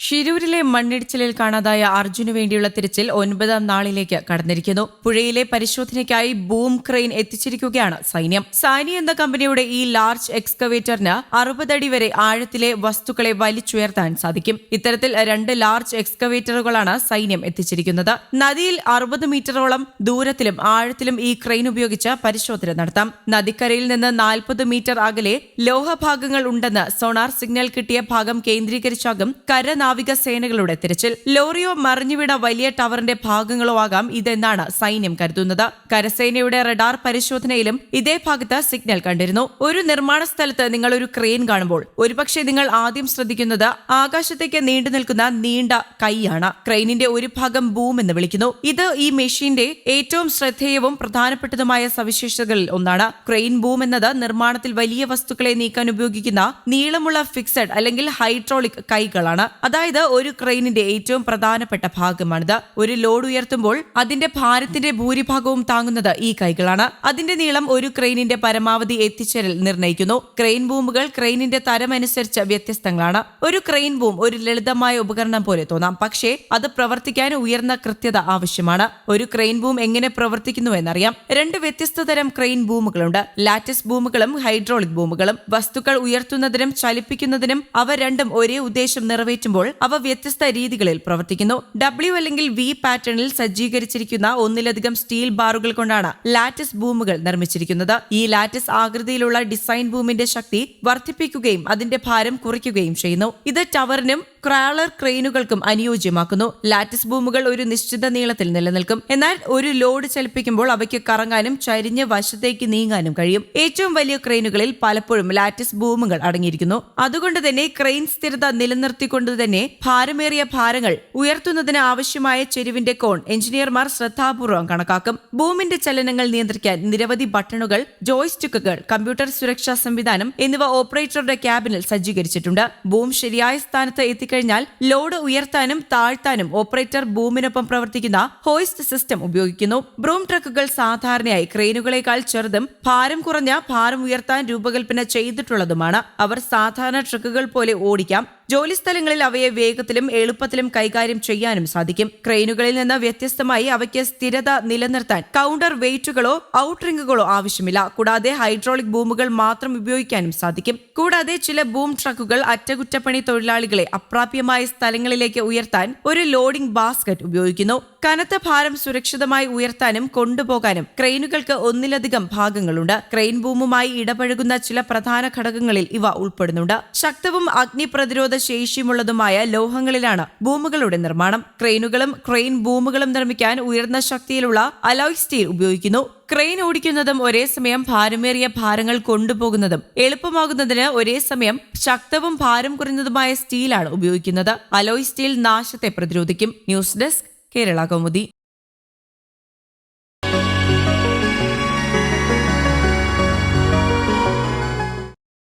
ഷിരൂരിലെ മണ്ണിടിച്ചിലിൽ കാണാതായ അർജുനു വേണ്ടിയുള്ള തിരച്ചിൽ ഒൻപതാം നാളിലേക്ക് കടന്നിരിക്കുന്നു. പുഴയിലെ പരിശോധനയ്ക്കായി ബൂം ക്രെയിൻ എത്തിച്ചിരിക്കുകയാണ് സൈന്യം. സാനി എന്ന കമ്പനിയുടെ ഈ ലാർജ് എക്സ്കവേറ്ററിന് അറുപതടി വരെ ആഴത്തിലെ വസ്തുക്കളെ വലിച്ചുയർത്താൻ സാധിക്കും. ഇത്തരത്തിൽ രണ്ട് ലാർജ് എക്സ്കവേറ്ററുകളാണ് സൈന്യം എത്തിച്ചിരിക്കുന്നത്. നദിയിൽ അറുപത് മീറ്ററോളം ദൂരത്തിലും ആഴത്തിലും ഈ ക്രെയിൻ ഉപയോഗിച്ച് പരിശോധന നടത്താം. നദിക്കരയിൽ നിന്ന് നാൽപ്പത് മീറ്റർ അകലെ ലോഹഭാഗങ്ങൾ ഉണ്ടെന്ന് സോണാർ സിഗ്നൽ കിട്ടിയ ഭാഗം കേന്ദ്രീകരിച്ചാകും കര നാവിക സേനകളുടെ തിരച്ചിൽ. ലോറിയോ മറിഞ്ഞുവിട വലിയ ടവറിന്റെ ഭാഗങ്ങളോ ആകാം ഇതെന്നാണ് സൈന്യം കരുതുന്നത്. കരസേനയുടെ റഡാർ പരിശോധനയിലും ഇതേ ഭാഗത്ത് സിഗ്നൽ കണ്ടിരുന്നു. ഒരു നിർമ്മാണ സ്ഥലത്ത് നിങ്ങൾ ഒരു ക്രെയിൻ കാണുമ്പോൾ ഒരുപക്ഷെ നിങ്ങൾ ആദ്യം ശ്രദ്ധിക്കുന്നത് ആകാശത്തേക്ക് നീണ്ടു നിൽക്കുന്ന നീണ്ട കൈയാണ്. ക്രെയിനിന്റെ ഒരു ഭാഗം ബൂം എന്ന് വിളിക്കുന്നു. ഇത് ഈ മെഷീന്റെ ഏറ്റവും ശ്രദ്ധേയവും പ്രധാനപ്പെട്ടതുമായ സവിശേഷതകളിൽ ഒന്നാണ്. ക്രെയിൻ ബൂം എന്നത് നിർമ്മാണത്തിൽ വലിയ വസ്തുക്കളെ നീക്കാൻ ഉപയോഗിക്കുന്ന നീളമുള്ള ഫിക്സഡ് അല്ലെങ്കിൽ ഹൈഡ്രോളിക് കൈകളാണ്. അതായത് ഒരു ക്രെയിനിന്റെ ഏറ്റവും പ്രധാനപ്പെട്ട ഭാഗമാണിത്. ഒരു ലോഡ് ഉയർത്തുമ്പോൾ അതിന്റെ ഭാരത്തിന്റെ ഭൂരിഭാഗവും താങ്ങുന്നത് ഈ കൈകളാണ്. അതിന്റെ നീളം ഒരു ക്രെയിനിന്റെ പരമാവധി എത്തിച്ചേരൽ നിർണയിക്കുന്നു. ക്രെയിൻ ബൂമുകൾ ക്രെയിനിന്റെ തരമനുസരിച്ച് വ്യത്യസ്തങ്ങളാണ്. ഒരു ക്രെയിൻ ബൂം ഒരു ലളിതമായ ഉപകരണം പോലെ തോന്നാം. പക്ഷേ അത് പ്രവർത്തിക്കാൻ ഉയർന്ന കൃത്യത ആവശ്യമാണ്. ഒരു ക്രെയിൻ ബൂം എങ്ങനെ പ്രവർത്തിക്കുന്നു എന്നറിയാം. രണ്ട് വ്യത്യസ്ത തരം ക്രെയിൻ ബൂമുകളുണ്ട് ലാറ്റസ് ബൂമുകളും ഹൈഡ്രോളിക് ബൂമുകളും വസ്തുക്കൾ ഉയർത്തുന്നതിനും ചലിപ്പിക്കുന്നതിനും അവ രണ്ടും ഒരേ ഉദ്ദേശം നിറവേറ്റുമ്പോൾ അവ വ്യത്യസ്ത രീതികളിൽ പ്രവർത്തിക്കുന്നു. ഡബ്ല്യു അല്ലെങ്കിൽ വി പാറ്റേണിൽ സജ്ജീകരിച്ചിരിക്കുന്ന ഒന്നിലധികം സ്റ്റീൽ ബാറുകൾ കൊണ്ടാണ് ലാറ്റിസ് ബൂമുകൾ നിർമ്മിച്ചിരിക്കുന്നത്. ഈ ലാറ്റിസ് ആകൃതിയിലുള്ള ഡിസൈൻ ബൂമിന്റെ ശക്തി വർദ്ധിപ്പിക്കുകയും അതിന്റെ ഭാരം കുറയ്ക്കുകയും ചെയ്യുന്നു. ഇത് ടവറിനും ക്രാളർ ക്രെയിനുകൾക്കും അനുയോജ്യമാക്കുന്നു. ലാറ്റിസ് ബൂമുകൾ ഒരു നിശ്ചിത നീളത്തിൽ നിലനിൽക്കും. എന്നാൽ ഒരു ലോഡ് ചലിപ്പിക്കുമ്പോൾ അവയ്ക്ക് കറങ്ങാനും ചരിഞ്ഞ് വശത്തേക്ക് നീങ്ങാനും കഴിയും. ഏറ്റവും വലിയ ക്രെയിനുകളിൽ പലപ്പോഴും ലാറ്റിസ് ബൂമുകൾ അടങ്ങിയിരിക്കുന്നു. അതുകൊണ്ട് തന്നെ ക്രെയിൻ സ്ഥിരത നിലനിർത്തിക്കൊണ്ട് തന്നെ ഭാരമേറിയ ഭാരങ്ങൾ ഉയർത്തുന്നതിന് ആവശ്യമായ ചെരുവിന്റെ കോൺ എഞ്ചിനീയർമാർ ശ്രദ്ധാപൂർവം കണക്കാക്കും. ബൂമിന്റെ ചലനങ്ങൾ നിയന്ത്രിക്കാൻ നിരവധി ബട്ടണുകൾ ജോയ്സ്റ്റിക്കുകൾ കമ്പ്യൂട്ടർ സുരക്ഷാ സംവിധാനം എന്നിവ ഓപ്പറേറ്ററുടെ ക്യാബിനിൽ സജ്ജീകരിച്ചിട്ടുണ്ട്. ബൂം ശരിയായ സ്ഥാനത്ത് എത്തിക്കഴിഞ്ഞാൽ ലോഡ് ഉയർത്താനും താഴ്ത്താനും ഓപ്പറേറ്റർ ബൂമിനൊപ്പം പ്രവർത്തിക്കുന്ന ഹോയിസ്റ്റ് സിസ്റ്റം ഉപയോഗിക്കുന്നു. ബ്രൂം ട്രക്കുകൾ സാധാരണയായി ക്രെയിനുകളേക്കാൾ ചെറുതും ഭാരം കുറഞ്ഞ ഭാരം ഉയർത്താൻ രൂപകൽപ്പന ചെയ്തിട്ടുള്ളതുമാണ്. അവർ സാധാരണ ട്രക്കുകൾ പോലെ ഓടിക്കാം. ജോലിസ്ഥലങ്ങളിൽ അവയെ വേഗത്തിലും എളുപ്പത്തിലും കൈകാര്യം ചെയ്യാനും സാധിക്കും. ക്രെയിനുകളിൽ നിന്ന് വ്യത്യസ്തമായി അവയ്ക്ക് സ്ഥിരത നിലനിർത്താൻ കൗണ്ടർ വെയിറ്റുകളോ ഔട്ട്റിങ്ങുകളോ ആവശ്യമില്ല. കൂടാതെ ഹൈഡ്രോളിക് ബൂമുകൾ മാത്രം ഉപയോഗിക്കാനും സാധിക്കും. കൂടാതെ ചില ബൂം ട്രക്കുകൾ അറ്റകുറ്റപ്പണി തൊഴിലാളികളെ അപ്രാപ്യമായ സ്ഥലങ്ങളിലേക്ക് ഉയർത്താൻ ഒരു ലോഡിംഗ് ബാസ്ക്കറ്റ് ഉപയോഗിക്കുന്നു. കനത്ത ഭാരം സുരക്ഷിതമായി ഉയർത്താനും കൊണ്ടുപോകാനും ക്രെയിനുകൾക്ക് ഒന്നിലധികം ഭാഗങ്ങളുണ്ട്. ക്രെയിൻ ബൂമുമായി ഇടപഴകുന്ന ചില പ്രധാന ഘടകങ്ങളിൽ ഇവ ഉൾപ്പെടുന്നുണ്ട്. ശക്തവും അഗ്നി പ്രതിരോധ ശേഷിയുമുള്ളതുമായ ലോഹങ്ങളിലാണ് ബൂമുകളുടെ നിർമ്മാണം. ക്രെയിനുകളും ക്രെയിൻ ബൂമുകളും നിർമ്മിക്കാൻ ഉയർന്ന ശക്തിയിലുള്ള അലോയ് സ്റ്റീൽ ഉപയോഗിക്കുന്നു. ക്രെയിൻ ഓടിക്കുന്നതും ഒരേ സമയം ഭാരമേറിയ ഭാരങ്ങൾ കൊണ്ടുപോകുന്നതും എളുപ്പമാകുന്നതിന് ഒരേ സമയം ശക്തവും ഭാരം കുറഞ്ഞതുമായ സ്റ്റീലാണ് ഉപയോഗിക്കുന്നത്. അലോയ് സ്റ്റീൽ നാശത്തെ പ്രതിരോധിക്കും. News desk Kerala Kaumudi.